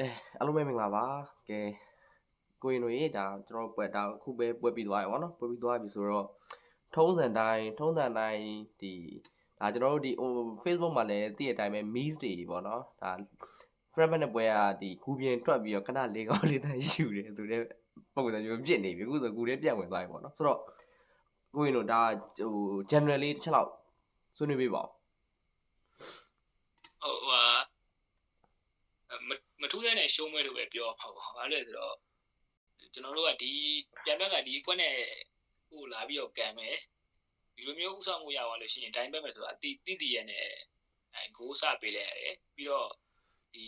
အဲအားလုံးပဲမင်္ဂလာပါကဲကိုရင်တို့ရေဒါကျွန်တော်ပွဲဒါအခုပဲပွဲပြီးသွားရပါတော့ပွဲပြီးသွားပြီဆိုတော့ထုံးစံတိုင်းထုံးစံတိုင်းဒီဒါကျွန်တော်တို့ဒီဟို Facebook မှာလည်းတည့်တဲ့အတိုင်းပဲ memes တွေပေါ့နော်ဒါ friend နဲ့ပွဲကဒီဂူပြင်တွက်ပြီးတော့ခဏလေးကောင်းလေးတန်းယူတယ်ဆိုတော့ပုံစံမျိုးပြစ်နေပြီအခုဆိုဂူထဲပြန်ဝင်သွားပြီပေါ့နော်ဆိုတော့ကိုရင်တို့ဒါဟို generally တစ်ချက်လောက်ဆွေးနွေးပေးပါဦး ဟုတ်ဟာ မမထူးတဲ့နဲ့ရှုံးမဲလို့ပဲပြောပါပါဘာလို့လဲဆိုတော့ကျွန်တော်တို့ကဒီပြန်ဘက်ကဒီကွက်နဲ့ဟိုလာပြီးတော့ကံမယ်ဒီလိုမျိုးဥဆောင်မှုရသွားလို့ရှိရင်တိုင်းဘက်မယ်ဆိုတာအတိတိတိရနဲ့အဲဂိုးစပေးလိုက်ရတယ်ပြီးတော့ဒီ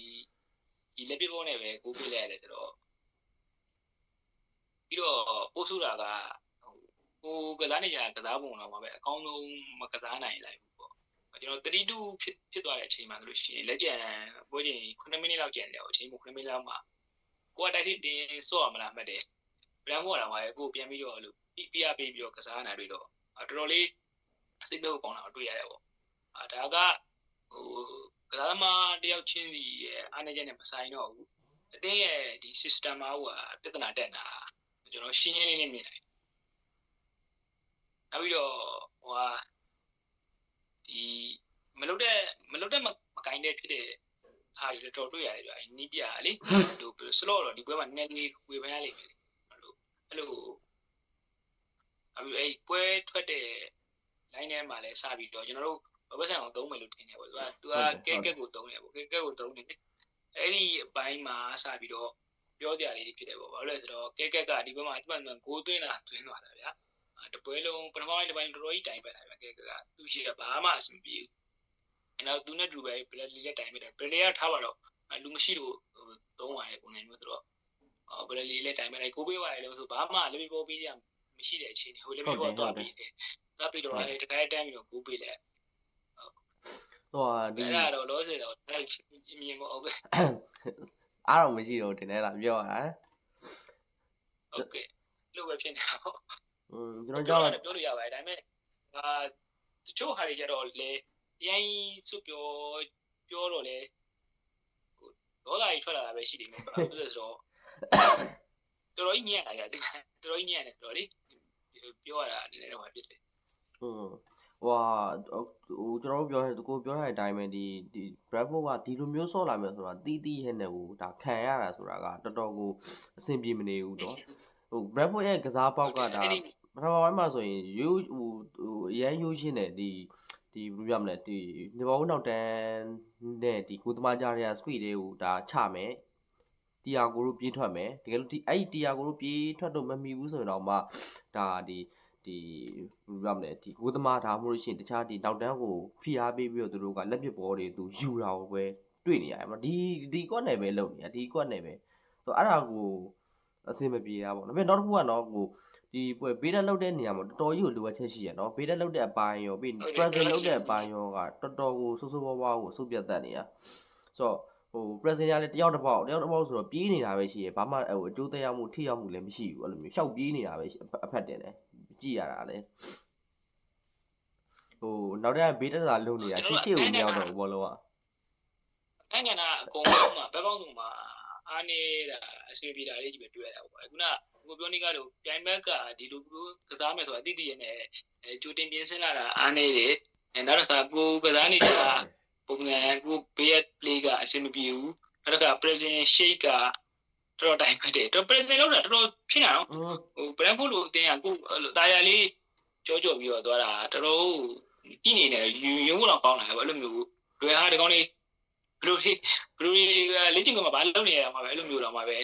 ဒီလက်ပြပုံးနဲ့ပဲဂိုးပေးလိုက်ရတယ်ဆိုတော့ပြီးတော့ပို့စုတာကဟိုကစားနေကြကစားပုံတော့မှာပဲအကောင်းဆုံးမကစားနိုင်လိုက်ဘူးပေါ့ ကျွန်တော်32ဖြစ်ဖြစ်သွားတဲ့အချိန်မှာဆိုလို့ရှိရင်လက်ကျန်ပွဲချိန်9မိနစ်လောက်ကျန်တယ်အချိန်မို့9မိနစ်လောက်မှာကိုကတိုက်စစ်တင်ဆော့ရမလားမှတ်တယ်ဗရန်မော်တာမှာကိုပြန်ပြီးတော့လို့ PR ပေးပြီးတော့ကစားနေတာတွေ့တော့တော်တော်လေးစိတ်တော့ကောင်းတာတွေ့ရတယ်ပေါ့အာဒါကဟိုကစားသမားတယောက်ချင်းစီရဲ့အားနည်းချက်နဲ့မဆိုင်တော့ဘူးအတင်းရဲ့ဒီ system မှာဟိုပြဿနာတက်တာကျွန်တော်ရှင်းရှင်းလင်းလင်းမြင်တယ်နောက်ပြီးတော့ဟိုဟာ ဒီမလုတ်တဲ့မလုတ်တဲ့မကိုင်းတဲ့ဖြစ်တဲ့အားတွေတော်တွေ့ရတယ်ဗျာနီးပြလေဟိုစလော့တော့ဒီပွဲမှာနည်းနည်းလေးဝေဖန်ရလိမ့်မယ်အဲ့လိုအဲ့လိုအမေအဲ့ပွဲထွက်တဲ့ line ထဲမှာလည်းစပြီးတော့ကျွန်တော်တို့ဘဘဆန်အောင်သုံးမယ်လို့ထင်တယ်ပေါ့သူကသူကကဲကဲကိုသုံးတယ်ပေါ့ကဲကဲကိုသုံးတယ်အဲ့ဒီအပိုင်းမှာစပြီးတော့ပြောကြလေးတွေဖြစ်တယ်ပေါ့ဘာလို့လဲဆိုတော့ကဲကဲကဒီဘက်မှာဒီဘက်မှာဂိုးသွင်းတာသွင်းသွားတာဗျာ တပွဲလုံးပထမပိုင်းတစ်ပိုင်းတော်တော်ကြီးတိုင်ပတ်တာဗျာကဲကဲကသူရှိကဘာမှအဆင်ပြေဘူးအဲ့တော့သူနဲ့တူပဲဘလက်လီလက်တိုင်ပတ်တယ်ဘလက်လီကထားပါတော့လူမရှိလို့သုံးရတယ်ပုံစံမျိုးဆိုတော့ဘလက်လီလက်တိုင်ပတ်တယ်ကိုပေးပါတယ်လို့ဆိုဘာမှလက်ပေးပိုးပေးရမရှိတဲ့အချိန်ဟိုလက်ပေးပိုးတော့ပြီးတယ်တော့ပြီးတော့လည်းတခါတည်းပြီးတော့ကိုပေးလိုက်ဟိုဟာဒီအဲ့ဒါတော့လောဆယ်တော့အဲ့မြင်မဟုတ်ကဲ့အားတော့မရှိတော့တင်တယ်လားပြောရတာဟုတ်ကဲ့လို့ပဲဖြစ်နေတာပေါ့อืม ကျွန်တော်ကြောက်ပြောလို့ရပါတယ်ဒါပေမဲ့အာတချို့ဟာတွေကြတော့လေရိုင်းစွပြောပြောတော့လေဟိုဒေါသကြီးထွက်လာတာပဲရှိတယ်မျိုးဘာလို့လဲဆိုတော့တော်တော်ကြီးညံ့လာရတယ်တော်တော်ကြီးညံ့တယ်တော်တော်လေးပြောရတာနည်းနည်းတော့ဖြစ်တယ်อืมဟိုဟာဟိုကျွန်တော်တို့ပြောကိုပြောတဲ့အတိုင်းပဲဒီဒီ Bravo ကဒီလိုမျိုးဆော့လာမယ်ဆိုတာတီးတီးဟဲ့နဲ့ဟိုဒါခံရတာဆိုတာကတော်တော်ကိုအဆင်ပြေမနေဘူးတော့ဟို Bravo ရဲ့ကစားပေါက်ကဒါ ပထမပိုင်းမှာဆိုရင်ရိုးဟိုဟိုအရန်ရိုးရှင်းတယ်ဒီဒီဘယ်လိုပြမလဲဒီနေပေါင်းနောက်တန်းနဲ့ဒီကိုသမားကြားရ speed တွေကိုဒါချမယ်တီယာကိုတို့ပြေးထွက်မယ်တကယ်လို့ဒီအဲ့ဒီတီယာကိုတို့ပြေးထွက်တော့မမီဘူးဆိုရင်တော့မှဒါဒီဒီဘယ်လိုပြမလဲဒီကိုသမားဒါမှမဟုတ်လို့ရှိရင်တခြားဒီနောက်တန်းကိုဖိအားပေးပြီးတော့သူတို့ကလက်ပစ်ဘောတွေသူယူတာကိုပဲတွေ့နေရတယ်မဟုတ်ဒီဒီကွက်နယ်ပဲလုပ်နေတာဒီကွက်နယ်ပဲဆိုတော့အဲ့ဒါကိုအဆင်မပြေတာပေါ့ဒါပေမဲ့နောက်တစ်ခုကတော့ကို ဒီပွဲဘေးတက်လောက်တဲ့နေရာမှာတော်တော်ကြီးကိုလိုအပ်ချက်ရှိရနော်ဘေးတက်လောက်တဲ့အပိုင်းရောပြီး present လောက်တဲ့အပိုင်းရောကတော်တော်ကိုစိုးစိုးဝါးဝါးကိုစုပ်ပြတ်တတ်နေရဆိုတော့ဟို present ရလည်းတယောက်တစ်ပေါက်တယောက်တစ်ပေါက်ဆိုတော့ပြေးနေတာပဲရှိရဘာမှဟိုအကျိုးသက်ရောက်မှုထိရောက်မှုလည်းမရှိဘူးအဲ့လိုမျိုးရှောက်ပြေးနေတာပဲအဖက်တင်တယ်ကြည့်ရတာလည်းဟိုနောက်တဲ့ဘေးတက်တာလုံနေတာရှေ့ရှေ့ကိုမရောက်တော့ဘူးဘောလုံးကတိုင်းကနာအကုန်လုံးမှာဘက်ပေါင်းစုံမှာအားနေတာအစီအပြေတာလေးကြီးပဲတွေ့ရတာပေါ့ခုနကို ပြောနေကလို့ပြိုင်ဘက်ကဒီလိုကစားမယ်ဆိုတာအတိအကျနဲ့အဲကြိုတင်ပြင်ဆင်လာတာအားနေတယ်အဲနောက်တစ်ခါကိုကစားနေတာပုံစံကိုဘေးရ play ကအဆင်မပြေဘူးနောက်တစ်ခါ present shake ကတော်တော်တိုင်ဖက်တယ်တော် present လောက်တာတော်တော်ဖြစ်နေတာနော်อืมဟို brand ဖို့လို့အတင်းကကိုတာယာလေးကြောကြောပြီးတော့သွားတာတော်တော်ကြည့်နေတယ်ရုံဖို့တော့ကောင်းတယ်ပဲအဲ့လိုမျိုးလွယ်ဟာဒီကောင်းလေးဘလူးလေးဘလူးလေးကလေ့ကျင့်ကမှာဘာလုပ်နေရမှာပဲအဲ့လိုမျိုးတော့မှာပဲ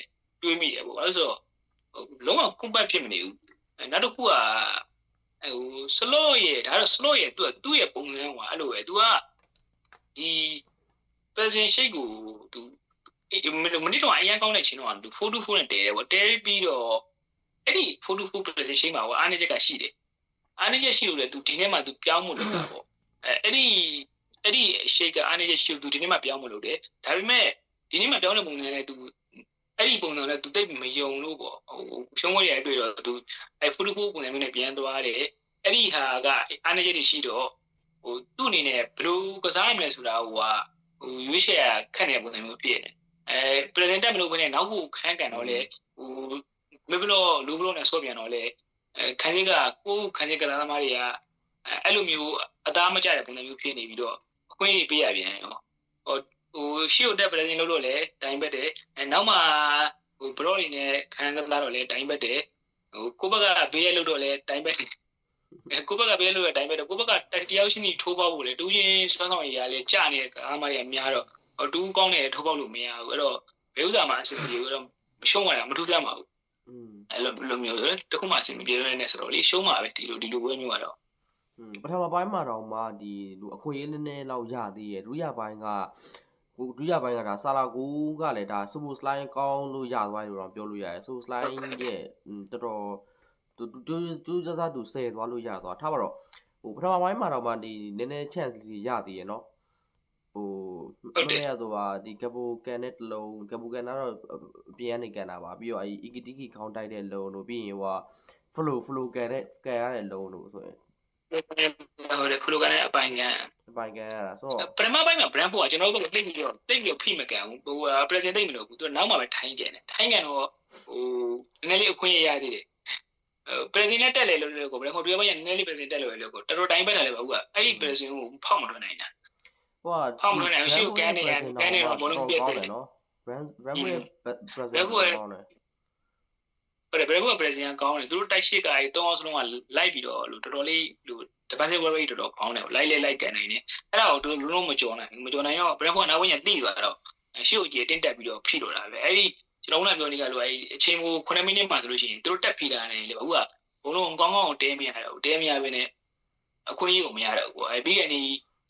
တွေးမိတယ်ပေါ့အဲ့ဆို လုံးဝ compact ဖြစ်မနေဘူးနောက်တစ်ခုကဟို slow ရဲ့ဒါတော့ slow ရဲ့သူကသူ့ရဲ့ပုံစံကအဲ့လိုပဲ तू ကဒီ present shape ကို तू အဲ့မနစ်တော့အရင်ကောင်းတဲ့ချင်းတော့ तू 4 to 4နဲ့တဲတယ်ပေါ့တဲပြီးတော့ အဲ့ဒီ photo full presentation မှာဟိုအားနည်းချက်ကရှိတယ်။အားနည်းချက်ရှိလို့လေ तू ဒီနေ့မှ तू ပြောင်းမလို့တာပေါ့။အဲအဲ့ဒီအဲ့ဒီ shake ကအားနည်းချက်ရှိလို့ तू ဒီနေ့မှပြောင်းမလို့တယ်။ဒါပေမဲ့ဒီနေ့မှပြောင်းတဲ့ပုံစံနဲ့ तू အဲ့ဒီပုံစံနဲ့ तू တိတ်မယုံလို့ပေါ့။ဟိုရှုံးဝဲရတွေ့တော့ तू အဲ photo full ပုံစံမျိုးနဲ့ပြန်သွားတယ်။အဲ့ဒီဟာကအားနည်းချက်တွေရှိတော့ဟိုသူ့အနေနဲ့ဘယ်လိုကစားရမလဲဆိုတာဟိုကဟိုရွေးချယ်ခက်နေတဲ့ပုံစံမျိုးဖြစ်နေတယ်။အဲ present တက်မလို့ဘဲနဲ့နောက်ကိုခန်းကန်တော့လေဟိုမေဘလို့လူဘလို့နဲ့ဆော့ပြန်တော့လေအဲခန်းကြီးကကိုခန်းကြီးကလာသမားတွေကအဲ့လိုမျိုးအသားမကျတဲ့ပုံစံမျိုးဖြစ်နေပြီးတော့အခွင့်အရေးပေးရပြန်ရောဟို ဟိုရှီကိုတက်ပရက်စင်လုပ်လို့လည်းတိုင်းပတ်တယ်အဲနောက်မှဟိုဘရော့တွေနဲ့ခံကလာတော့လည်းတိုင်းပတ်တယ်ဟိုကိုဘက်ကဘေးရလုပ်တော့လည်းတိုင်းပတ်တယ်အဲကိုဘက်ကဘေးရလုပ်တော့တိုင်းပတ်တယ်ကိုဘက်ကတယောက်ရှိနေထိုးပေါက်ဖို့လေတူးချင်းစွမ်းဆောင်ရည်ကလည်းကြာနေတဲ့ကားမကြီးကများတော့ဟိုတူးကောင်းနေထိုးပေါက်လို့မရဘူးအဲ့တော့ဘေးဥစားမှာအဆင်ပြေဘူးအဲ့တော့မရှုံးဝင်တာမထူးဆန်းပါဘူးအဲ့လိုလိုမျိုးတခုမှအဆင်မပြေရတဲ့ဆိုတော့လေရှုံးမှာပဲဒီလိုဒီလိုပွဲမျိုးကတော့ပထမပိုင်းမှာတော့မှဒီလူအခွင့်အရေးနည်းနည်းလောက်ရသေးရဲ့ဒုတိယပိုင်းက ကိုဒုရပိုင်းကဒါဆာလာကိုကလည်းဒါဆိုပိုစလိုင်းကောင်းလို့ရသွားတယ်လို့တော့ပြောလို့ရတယ်ဆိုပိုစလိုင်းရဲ့တော်တော်သူသူသူစစသူဆယ်သွားလို့ရသွားထားပါတော့ဟိုပထမပိုင်းမှာတော့မှဒီနည်းနည်း chance လေးရသေးရနော်ဟိုမနေ့ကဆိုတာဒီကဘူကန်နဲ့တလုံးကဘူကန်ကတော့ပြန်နေကန်တာပါပြီးတော့အဲဒီ ikitiki ခေါင်းတိုက်တဲ့လုံလို့ပြီးရင်ဟိုက flow flow ကန်တဲ့ကန်ရတဲ့လုံလို့ဆိုရင် ဟိုလေခလိုကနေအပိုင်ကန်အပိုင်ကန်ရတာဆိုတော့ပထမပိုင်းမှာ brand ပေါ်ကကျွန်တော်တို့ကတိတ်ပြီးတော့တိတ်ပြီးဖိမကန်ဘူးဟို present တိတ်မလို့ဘူးသူနောက်မှပဲထိုင်းကျန်တယ်ထိုင်းကန်တော့ဟိုနည်းနည်းလေးအခွင့်အရေးရသေးတယ်အဲ present နဲ့တက်လေလို့လို့ကို brand ဟိုတွေ့ပိုင်းကနည်းနည်းလေး present တက်လို့လို့ကိုတော်တော်တိုင်းပတ်တာလေပါဦးကအဲ့ဒီ present ကိုဖောက်မထွက်နိုင်တာဟိုကဖောက်မလို့နိုင်ဘူးရှေ့ကိုကန်နေရကန်နေတော့ဘလုံးပြည့်တယ်နော် brand brand ရဲ့ present ဘယ်ဘွယ်ကောင်းတယ် ဟုတ်တယ်ဘယ်ဘက်က present ကောင်းတယ်သူတို့တိုက်ရှိကအဲ၃အောင်စလုံးကလိုက်ပြီးတော့လို့တော်တော်လေးလို့ defensive work rate တော်တော်ကောင်းတယ်လိုက်လိုက်လိုက်ကန်နိုင်တယ်အဲ့ဒါကိုသူလုံးလုံးမကြော်နိုင်ဘူးမကြော်နိုင်တော့ brand ကနောက်ဝင်ရတိသွားတော့ရှေ့ကိုကြီးတင်းတက်ပြီးတော့ဖိလို့တာပဲအဲ့ဒီကျွန်တော်ကပြောနေကြလို့အဲ့အချိန်ကို9မိနစ်မှဆိုလို့ရှိရင်သူတို့တက်ဖိတာနေလေအခုကဘုံလုံးကောင်းကောင်းတဲမရတော့တဲမရဘဲနဲ့အခွင့်အရေးကိုမရတော့ဘူးအဲ့ပြီးကနေ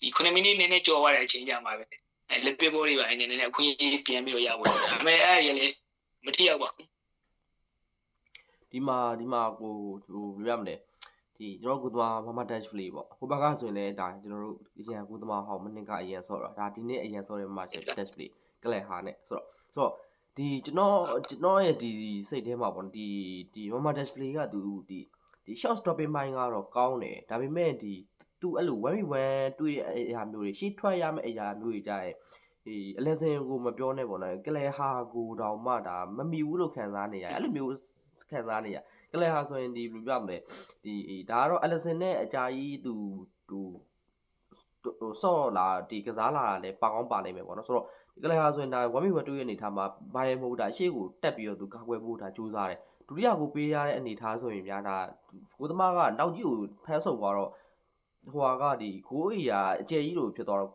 ဒီ9မိနစ်နည်းနည်းကြော်သွားတဲ့အချိန်ကြမှာပဲအဲ့လက်ပစ်ဘောတွေပါနည်းနည်းအခွင့်အရေးပြန်ပြီးတော့ရဖို့ဒါပေမဲ့အဲ့ရလေမထီရောက်ပါဘူး ဒီမှာဒီမှာကိုဟိုဘယ်ရမလဲဒီကျွန်တော်ကုသမာမမ dash play ပေါ့ဟိုဘက်ကဆိုရင်လည်းဒါကျွန်တော်တို့အရင်ကုသမာဟောင်းမနစ်ကအရင်ဆော့တာဒါဒီနေ့အရင်ဆော့တဲ့မမ dash play ကလန်ဟာနဲ့ဆိုတော့ဆိုတော့ဒီကျွန်တော်ကျွန်တော်ရဲ့ဒီစိတ်ထဲမှာပေါ့ဒီဒီမမ dash play ကသူဒီဒီ short stopping ပိုင်းကတော့ကောင်းတယ်ဒါပေမဲ့ဒီသူအဲ့လို one v one တွေ့တဲ့အရာမျိုးတွေရှေ့ထွက်ရမယ့်အရာမျိုးတွေကြရဲ့ဒီအလက်စင်ကိုမပြောနဲ့ပေါ့နော်ကလဲဟာကိုတောင်မှဒါမမီဘူးလို့ခံစားနေရတယ်အဲ့လိုမျိုး ခံစားနေရကလဲဟာဆိုရင်ဒီဘယ်လိုပြောမလဲဒီဒါကတော့အလက်စင်နဲ့အကြာကြီးသူသူဟိုဆော့လာဒီကစားလာတာလည်းပါကောင်းပါနိုင်မယ်ပေါ့နော်ဆိုတော့ဒီကလဲဟာဆိုရင်ဒါ1 v 1တွေ့ရအနေထားမှာဘာရမဟုတ်တာအရှိကိုတက်ပြီးတော့သူကာကွယ်ဖို့ဒါကြိုးစားတယ်ဒုတိယကိုပေးရတဲ့အနေထားဆိုရင်များဒါကိုသမားကနောက်ကြီးကိုဖမ်းဆုပ်သွားတော့ဟိုဟာကဒီကိုအေးရာအကျယ်ကြီးလိုဖြစ်သွားတော့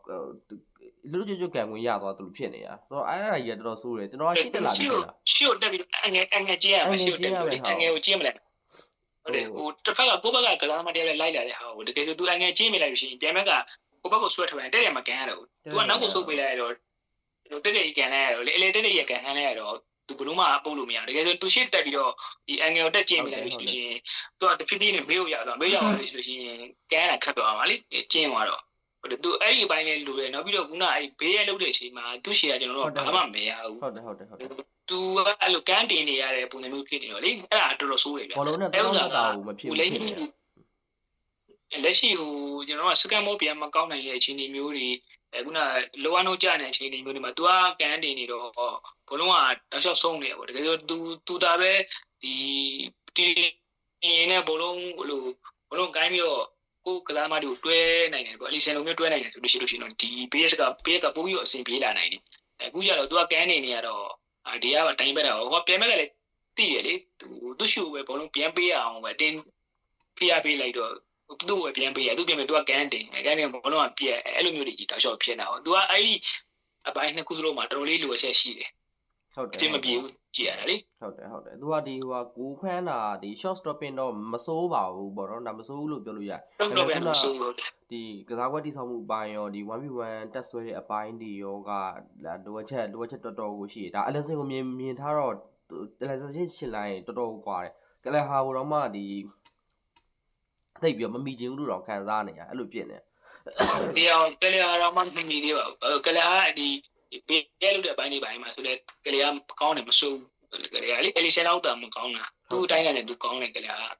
လူလူကျွတ်ကျွတ်ကံဝင်ရသွားသူလို့ဖြစ်နေတာဆိုတော့အဲ့ဒါကြီးကတော်တော်ဆိုးတယ်ကျွန်တော်ကရှိတက်လာပြီလားရှိကိုတက်ပြီးအငယ်အငယ်ကြည့်ရမယ်ရှိကိုတက်ပြီးအငယ်ကိုကြည့်မလဲဟုတ်တယ်ဟိုတစ်ဖက်ကကိုယ့်ဘက်ကကစားမတရားလဲလိုက်လာတဲ့ဟာကိုတကယ်ဆိုသူအငယ်ကြည့်မိလိုက်လို့ရှိရင်ပြန်ဘက်ကကိုယ့်ဘက်ကိုဆွဲထွက်ပြန်တက်ရမှာကန်ရတော့သူကနောက်ကိုဆုပ်ပေးလိုက်ရတော့တက်တဲ့ကန်လိုက်ရတော့လေအလေတက်တဲ့ကန်ဟန်းလိုက်ရတော့သူဘလို့မှပုတ်လို့မရတကယ်ဆိုသူရှေ့တက်ပြီးတော့ဒီအန်ငယ်ကိုတက်ကျင်းမိလိုက်လို့ရှိရင်သူကတဖြည်းဖြည်းနဲ့မေးလို့ရတော့မေးရအောင်လို့ရှိရင်ကန်ရတာခက်တော့အောင်ပါလေကျင်းသွားတော့ ဟုတ်တယ် तू အဲ့ဒီအပိုင်းလေးလိုတယ်နောက်ပြီးတော့ခုနအဲ့ဘေးရဲလုတ်တဲ့အချိန်မှာသူ့ရှေ့ကကျွန်တော်တို့ဘာမှမရဘူး ဟုတ်တယ်ဟုတ်တယ်ဟုတ်တယ် သူကအဲ့လိုကန်းတင်နေရတဲ့ပုံစံမျိုးဖြစ်နေတော့လေအဲ့ဒါတော်တော်ဆိုးတယ်ဗျာ ဘောလုံးနဲ့တောင်းတတာကိုမဖြစ်ဘူး လက် ဖြစ် ရှိ နေတာ လက်ရှိဟိုကျွန်တော်ကစကန်မောပြန်မကောင်းနိုင်တဲ့အခြေအနေမျိုးတွေအခုနလောအနိုးကြတဲ့အခြေအနေမျိုးတွေမှာ तू ကကန်းတင်နေတော့ဘလုံးကတောက်လျှောက်ဆုံးနေတယ်ပေါ့တကယ်ဆို तू तू ဒါပဲဒီတီနေနဲ့ဘလုံးဟိုလိုဘလုံးကိုင်းပြီးတော့ ကိုကလာမတူတွဲနိုင်တယ်ပေါ့အလီဆန်လိုမျိုးတွဲနိုင်တယ်ဆိုလို့ရှိလို့ရှိရင်တော့ဒီ PS က PS ကပို့ပြီးတော့အဆင်ပြေလာနိုင်တယ်အခုကျတော့ तू ကကန်းနေနေရတော့အာဒီကတိုင်ပက်တာဟောပြန်မဲ့ကလည်းတည်ရလေသူသူ့ရှူပဲဘလုံးပြန်ပေးရအောင်ပဲတင်းဖိအားပေးလိုက်တော့သူ့ကိုပြန်ပေးရသူပြန်ပေးသူကကန်တင်ကန်တင်ဘောလုံးကပြက်အဲ့လိုမျိုးတွေကြီးတောက်လျှောက်ဖြစ်နေတာ။သူကအဲ့ဒီအပိုင်းနှစ်ခုစလုံးမှာတော်တော်လေးလိုအပ်ချက်ရှိတယ် ဟုတ်တယ်အချင်းမပြေဘူးကြည်ရတာလေဟုတ်တယ်ဟုတ်တယ်သူကဒီဟိုကကိုဖမ်းတာဒီ short stopping တော့မစိုးပါဘူးပေါ့နော်ဒါမစိုးဘူးလို့ပြောလို့ရတယ်။တော့တော့ပြန်လို့ဆိုလို့ဒီကစားကွက်တိဆောင်မှုအပိုင်းရောဒီ 1v1 တက်ဆွဲတဲ့အပိုင်းတွေရောကလိုအပ်ချက်လိုအပ်ချက်တော်တော်ကိုရှိတယ်ဒါ Alexin ကိုမြင်မြင်ထားတော့ Alexin ရှင်းရှင်းလိုက်တော်တော်ကိုကွာတယ်ကလဟာဟိုတော့မှဒီတိတ်ပြီးမမီချင်ဘူးလို့တော့ခံစားနေရအဲ့လိုဖြစ်နေဒီအောင်ကလေးအားတော့မှမမီသေးပါဘူး။ကလေးအားဒီ ပေးရလို့တဲ့အပိုင်းတွေပိုင်းမှာဆိုလေကလေးအားကောင်းတယ်မဆိုးဘူးကလေးအားလေအလီဆန်အောက်တာမကောင်းတာသူ့အတိုင်းနဲ့သူကောင်းတယ်ကလေးအား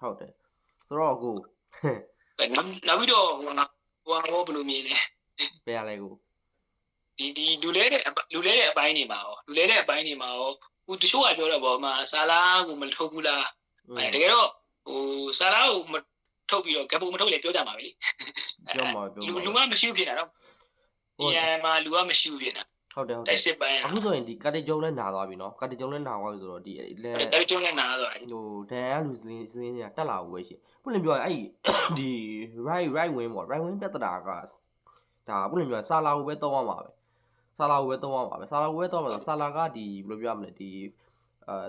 ဟုတ်တယ်ဆိုတော့ကိုနောက်ပြီးတော့ဟိုကဟိုကဘယ်လိုမြင်လဲဘယ်ရလဲကိုဒီဒီလူလဲတဲ့အပလူလဲတဲ့အပိုင်းနေမှာရောလူလဲတဲ့အပိုင်းနေမှာရောဟိုတချို့ကပြောတော့ဗောမှာဆာလာကိုမထုတ်ဘူးလားอืมအဲတကယ်တော့ဟိုဆာလာကိုမထုတ်ပြီးတော့ဂက်ပုံမထုတ်လေပြောကြမှာပဲလေပြောမှာပြောလူမှာလူကမရှိဘူးဖြစ်နေတာတော့ ဟုတ်ဒီတယ်အမှာလူကမရှိဘူးဖြစ်နေတာဟုတ်တယ်ဟုတ်တတိုယ်က်စစ်ပိုင်းအခုဆိုရင်ဒီကာတီဂျုံလည်းနာသွားပြီနော်ကာတီဂျုံလည်းနာသွားပြီဆိုတော့ဒီလဲတိုက်ကျုံးနဲ့နားသွားတယ်ဟိုဒန်ရလူစင်းစင်းကတက်လာဘူးပဲရှိပုလင်ပြောရင်အဲ့ဒီဒီ right right wing ပေါ့ right wing ပြဿနာကဒါပုလင်ပြောရင်ဆာလာကိုပဲတောင်းရမှာပဲဆာလာကိုပဲတောင်းရမှာပဲဆာလာကိုပဲတောင်းမှာဆိုဆာလာကဒီဘယ်လိုပြောရမလဲဒီအာ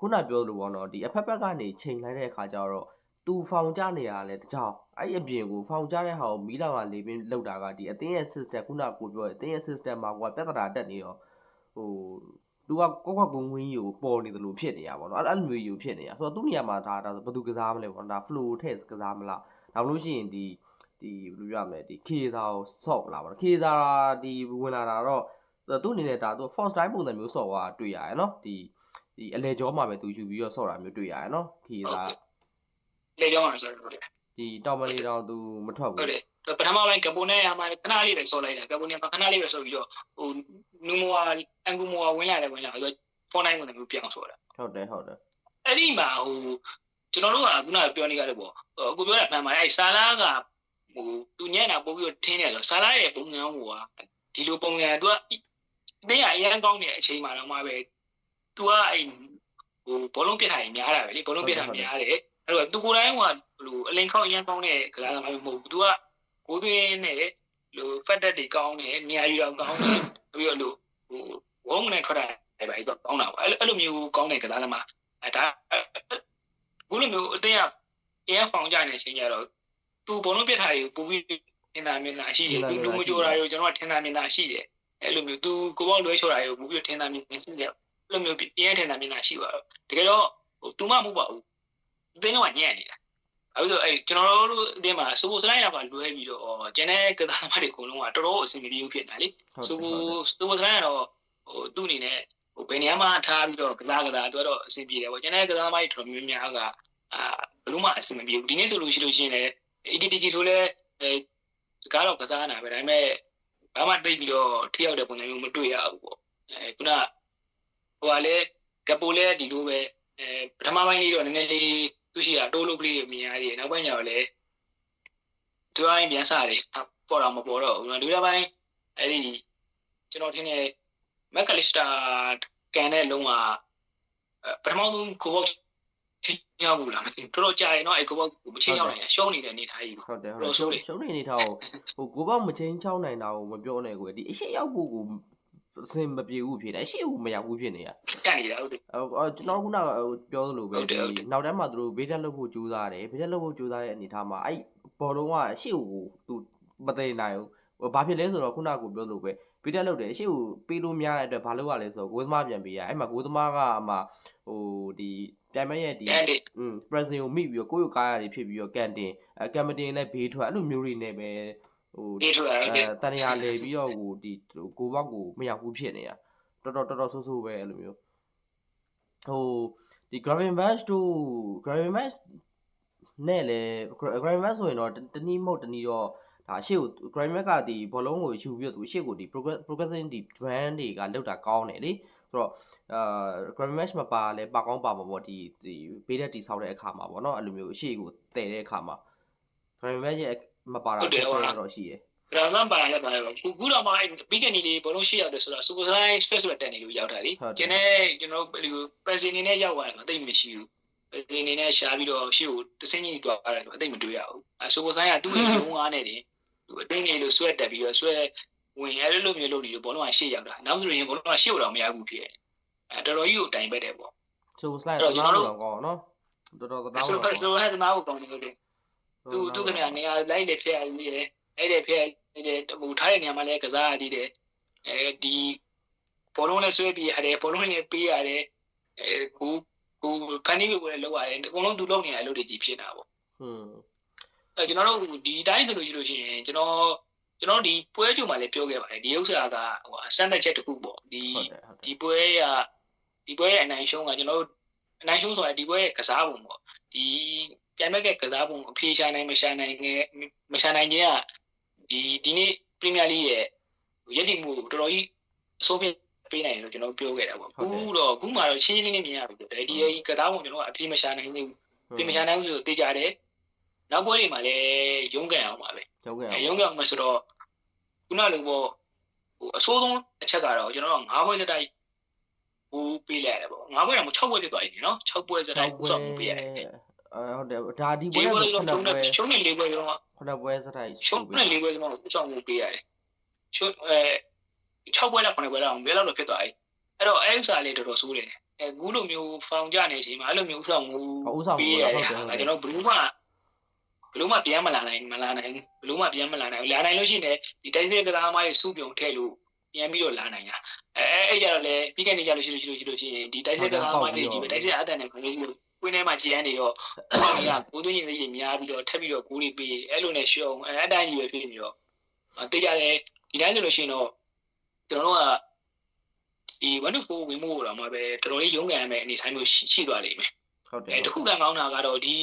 ခုနပြောလို့ပေါ့နော်ဒီအဖက်ဖက်ကနေချိန်လိုက်တဲ့အခါကျတော့ သူဖောင်ကြနေရလဲတကြောင်အဲ့ဒီအပြင်ကိုဖောင်ကြတဲ့ဟာကိုမီးလာကလေပင်းလောက်တာကဒီအတင်းရဲ့ system ခုနကိုပြောတယ်အတင်းရဲ့ system မှာကပြဿနာတက်နေတော့ဟိုသူကကောက်ကောက်ကုန်းဝင်းကြီးကိုပေါ်နေတယ်လို့ဖြစ်နေတာပေါ့နော်အဲ့အဲ့လိုမျိုးကြီးကိုဖြစ်နေတာဆိုတော့သူ့နေရာမှာဒါဒါဆိုဘယ်သူကစားမလဲပေါ့နော်ဒါ flow ထည့်ကစားမလားဒါမှမဟုတ်လို့ရှိရင်ဒီဒီဘယ်လိုပြောရမလဲဒီခေသာကိုဆော့မလားပေါ့နော်ခေသာဒီဝင်လာတာတော့သူ့အနေနဲ့ဒါသူ force line ပုံစံမျိုးဆော့သွားတွေ့ရတယ်နော်ဒီဒီအလေကျောမှာပဲသူယူပြီးတော့ဆော့တာမျိုးတွေ့ရတယ်နော်ခေသာ လေကြောင်းမှာဆိုတော့ဟုတ်တယ်ဒီတောင်မလေးတောင်သူမထွက်ဟုတ်ဘူးတယ်ပထမပိုင်းကပုံနဲ့အမှာခဏလေးပဲဆော်လိုက်တာကပုံနဲ့ခဏလေးပဲဆော်ပြီးတော့ဟိုနူမိုဝါအန်ကူမိုဝါဝင်လာတယ်ဝင်လာပြီးတော့ဖုန်းတိုင်းပုံစံမျိုးပြောင်းဆော်တာဟုတ်တယ်ဟုတ်တယ်အဲ့ဒီမှာဟိုကျွန်တော်တို့ကခုနကပြောနေကြတယ်ပေါ့အခုပြောတာမှန်ပါတယ်အဲ့ဆာလာကဟိုသူညံ့တာပို့ပြီးတော့ထင်းနေတယ်ဆိုဆာလာရဲ့ပုံစံဟိုကဒီလိုပုံစံသူကအတင်းအရန်ကောင်းတဲ့အချိန်မှာတော့မှပဲသူကအဲ့ဟိုဘောလုံးပြစ်ထားရင်များတာပဲလေဘောလုံးပြစ်ထားများတယ် အဲ့တော့သူကိုယ်တိုင်ကဘလိုအလင်ခေါက်အရန်ကောင်းတဲ့ကစားသမားမျိုးမဟုတ်ဘူးသူကကိုသွင်းနဲ့လိုဖက်တက်တွေကောင်းတယ်နေရာယူတော့ကောင်းတယ်ပြီးတော့လို့ဟိုဝုန်းနဲ့ထွက်တာပဲပဲဆိုကောင်းတာပေါ့အဲ့လိုမျိုးကောင်းတဲ့ကစားသမားအဲဒါဘူးလိုမျိုးအတင်းကအရင်ဖောင်ကြနေချိန်ကြတော့သူဘုံလုံးပြစ်ထားတွေကိုပူပြီးထင်တာမြင်တာရှိတယ်သူလူမကြောတာတွေကိုကျွန်တော်ကထင်တာမြင်တာရှိတယ်အဲ့လိုမျိုးသူကိုပေါ့လွဲချောတာတွေကိုပူပြီးထင်တာမြင်တာရှိတယ်အဲ့လိုမျိုးပြင်းထင်တာမြင်တာရှိပါတော့တကယ်တော့ဟိုသူမှမဟုတ်ပါဘူး အတင်းတော့ညံ့နေတာအဲ့လိုအဲ့ကျွန်တော်တို့အတင်းမှာစူပူစလိုက်တော့လွဲပြီးတော့ကျန်တဲ့ကစားသမားတွေအကုန်လုံးကတော်တော်အဆင်ပြေပြေဖြစ်နေတာလေဟုတ်စူတယ်ပူဟုတ်တယ်စူပူစလိုက်တော့ဟိုသူ့အနေနဲ့ဟိုဘယ်နေရာမှာထားပြီးတော့ကစားကစားသူကတော့အဆင်ပြေတယ်ပေါ့ကျွန်တော်ကစားသမားတွေတော်တော်များများကအာဘယ်လို့မှအဆင်မပြေဘူးဒီနေ့ဆိုလို့ရှိလို့ရှိရင်လည်း ATTK ဆိုလည်းအဲစကားတော့ကစားနာပဲဒါပေမဲ့ဘာမှတိတ်ပြီးတော့ထိရောက်တဲ့ပုံစံမျိုးမတွေ့ရဘူးပေါ့အဲခုနဟိုကလည်းကပိုလည်းဒီလိုပဲအဲပထမပိုင်းလေးတော့နည်းနည်းလေး သူရှိတာတိုးလို့ကလေးတွေမြင်ရတယ်နောက်ပိုင်းကျတော့လည်းသူအိုင်းပြန်စားတယ်ပေါ်တော့မပေါ်တော့ဘူးဒုတိယပိုင်းအဲ့ဒီကျွန်တော်ထင်တယ်မက်ကလစ်စတာကန်တဲ့လုံးကပထမဆုံးကိုဘောက်ချင်းရောက်ဘူးလားမသိဘူးတော်တော်ကြာရင်တော့အဲကိုဘောက်ကိုမချင်းရောက်နိုင်ရရှုံးနေတဲ့အနေထားကြီးပေါ့ဟုတ်တယ်ဟုတ်ဘယ်လိုတယ်ဆိုရှုံးလဲရှုံးနေနေထားကိုဟိုကိုပေါ့မချင်းချောင်းနိုင်တာကိုမပြောနဲ့ကိုဒီအရှိရောက်ဖို့ကို အစင်မပြေဘူးဖြစ်တယ်အရှိကိုမရောက်ဘူးဖြစ်နေရတက်နေတာဟုတ်တယ်အော်ကျွန်တော်ကခုနကဟိုပြောသလိုပဲဟုတ်တယ်ဟုတ်တယ်နောက်တန်းမှာသူတို့ဘေးတက်လုပ်ဖို့ကြိုးစားတယ်ဘေးတက်လုပ်ဖို့ကြိုးစားတဲ့အနေထားမှာအဲ့ဘောလုံးကအရှိကိုသူမသိနိုင်ဘူးဟိုဘာဖြစ်လဲဆိုတော့ခုနကကိုပြောသလိုပဲဘေးတက်လုပ်တယ်အရှိကိုပေးလို့များတဲ့အတွက်ဘာလုပ်ရလဲဆိုတော့ကိုသမားပြန်ပေးရအဲ့မှာကိုသမားကအမှဟိုဒီပြိုင်မဲ့ရဲ့ဒီအဲ့ဒီอืม president ကိုမိပြီးတော့ကိုယ့်ကိုကားရတယ်ဖြစ်ပြီးတော့ကန်တင်အဲကန်မတင်လည်းဘေးထွက်အဲ့လိုမျိုးတွေနဲ့ပဲ ဟိုဒီထွက်ရအဲတယ်တန်ရာလေပြီးတော့ဟိုဒီကိုဘောက်ကိုမရောက်ဘူးဖြစ်နေတာတော်တော်တော်တော်ဆိုးဆိုးပဲအဲ့လိုမျိုးဟိုဒီ Gravin Bash တို့ Gravin Bash နဲ့လေ Gravin Bash ဆိုရင်တော့တနည်းမဟုတ်တနည်းတော့ဒါအရှိကို Gravin Bash ကဒီဘောလုံးကိုယူပြီးတော့သူအရှိကိုဒီ progress progressing ဒီ brand တွေကလောက်တာကောင်းတယ်လေဆိုတော့အာ Gravin Bash မပါလဲပါကောင်းပါမှာပေါ့ဒီဒီဘေးတက်တီဆောက်တဲ့အခါမှာပေါ့နော်အဲ့လိုမျိုးအရှိကိုတည်တဲ့အခါမှာ Gravin Bash ရဲ့ မပါတာအခက်အခဲတော့ရှိရယ်ဒရာမန်ပါရပါရောခုခုတော့မှအဲ့ဘီကနီလေးဘလုံးရှိရောက်တယ်ဆိုတော့စူပာဆိုင် space ပဲတက်နေလို့ရောက်တာလေကျန်တဲ့ကျွန်တော်ဒီပက်စီနေနဲ့ရောက်သွားတယ်အသိမရှိဘူးပက်စီနေနဲ့ရှားပြီးတော့ရှေ့ကိုတစင်းကြီးတွားရတယ်ဆိုအသိမတွေ့ရဘူးအဲစူပာဆိုင်ကသူ့ရဲ့ရုံးကားနဲ့တင်သူအသိနေလို့ဆွဲတက်ပြီးတော့ဆွဲဝင်အဲ့လိုမျိုးလုပ်နေလို့ဘောလုံးကရှေ့ရောက်တာနောက်ဆိုရင်ဘောလုံးကရှေ့တော့မရဘူးဖြစ်အဲတော်တော်ကြီးကိုတိုင်ပဲတယ်ပေါ့ဆို slide အဲ့တော့တော့ကျွန်ကျွန်တော်တော်တို့တို့ကောနော်တော်တော်တော်ဆိုတော်ဆိုဟဲ့တနာကိုကောင်းနေလို့ သူသူခင်ဗျာနေရာလိုက်လေဖြစ်ရနေတယ်အဲ့ဒီဖြစ်နေဟိုထားတဲ့နေရာမှာလည်းကစားရသေးတယ်အဲဒီဘောလုံးနဲ့ဆွဲပြီးရတယ်ဘောလုံးနဲ့ပေးရတယ်အဲကိုကိုဖန်တီးကိုလည်းလောက်ရတယ်အကုန်လုံးသူလုပ်နေရတဲ့အလုပ်တွေကြီးဖြစ်နေတာပေါ့ဟွန်းအဲကျွန်တော်တို့ဒီတိုင်းဆိုလို့ရှိလို့ရှိရင်ကျွန်တော်ကျွန်တော်ဒီပွဲကြုံမှာလည်းပြောခဲ့ပါတယ်ဒီဥစ္စာကဟိုစတန်ဒတ်ချက်တစ်ခုပေါ့ဒီဟုတ်တယ်ဟုတ်တယ်ဒီပွဲကဒီပွဲရဲ့အနိုင်ရှုံးကကျွန်တော်တို့အနိုင်ရှုံးဆိုတာဒီပွဲရဲ့ကစားပုံပေါ့ဒီ ပြိုင်ဘက်ကကစားပုံအဖြေရှာနိုင်မရှာနိုင်ငယ်မရှာနိုင်ခြင်းကဒီဒီနေ့ပရီးမီးယားလိရဲ့ရည်တည်မှုကိုတော်တော်ကြီးအစိုးပြပေးနိုင်တယ်လို့ကျွန်တော်ပြောခဲ့တာပေါ့ဟုတ်တယ်အခုတော့အခုမှတော့ရှင်းရှင်းလင်းလင်းမြင်ရပြီဒီဒီကစားပုံကျွန်တော်ကအပြေမရှာနိုင်သေးဘူးအပြေမရှာနိုင်ဘူးဆိုတော့တေးကြတယ်နောက်ပွဲတွေမှာလည်းရုန်းကန်အောင်ပါပဲကျောင်းခဲ့အဲရုံးကြောင်မှာဆိုတော့ခုနလိုပေါ့ဟိုအဆိုးဆုံးအချက်ကတော့ကျွန်တော်က9ဘွဲစတိုက်ဟိုပေးလိုက်ရတယ်ပေါ့9ဘွဲတော့6ဘွဲဖြစ်သွားပြီနော်6ဘွဲစတိုက်ဥဆောင်ပေးရတယ် အဲဟုတ်တယ်ဒါဒီဒီပွဲဘွဲကတော့ခုနချုံးပွဲနေချုံးနေလေးဘွဲတော့ခုနပွဲစတိုက်ချုံးနေလေးဘွဲတော့ဥဆောင်ပေးရတယ်ချုံးအဲ6ဘွဲလား9ဘွဲလားဘယ်လောက်တော့ဖြစ်သွားပြီအဲ့တော့အဲ့ဥစားလေးတော်တော်ဆိုးတယ်အဲကူးလိုမျိုးဖောင်ကြနေချိန်မှာအဲ့လိုမျိုးဥဆောင်မှုဥဆောင်မှုပေးရဟုတ်တတယ်ယ်ဟုတ်ဟာတယ်ကျွန်တော်ဘလူးမှဘလူးမှပြန်မလာနိုင်မလာနိုင်ဘလူးမှပြန်မလာနိုင်လာနိုင်လို့ရှိရင်ဒီတိုက်စစ်ကစားသမားတွေစုပြုံထည့်လို့ပြန်ပြီးတော့လာနိုင်တာအဲအဲ့ကြတော့လေပြီးခဲ့နေကြလို့ရှိလို့ရှိလို့ရှိလို့ရှိရင်ဒီတိုက်စစ်ကစားသမားတွေဒီပဲတိုက်စစ်အတန်နဲ့ခွင့်လို့ ကွင်းထဲမှာကြည်ရန်နေတော့ဟောင်းရကိုသွင်းရင်စိတ်တွေများပြီးတော့ထပ်ပြီးတော့ကိုးတွေပေးအဲ့လိုနဲ့ရှုံအဲအတိုင်းကြီးပဲဖြစ်နေတော့တေးကြတယ်ဒီတိုင်းဆိုလို့ရှိရင်တော့ကျွန်တော်တို့ကဒီ124ဝင်မှုတော့မှပဲတော်တော်လေးရုန်းကန်ရမယ့်အနေအထားမျိုးရှိသွားလိမ့်မယ်ဟုတ်တယ်အဲတခုကကောင်းတာကတော့ဒီ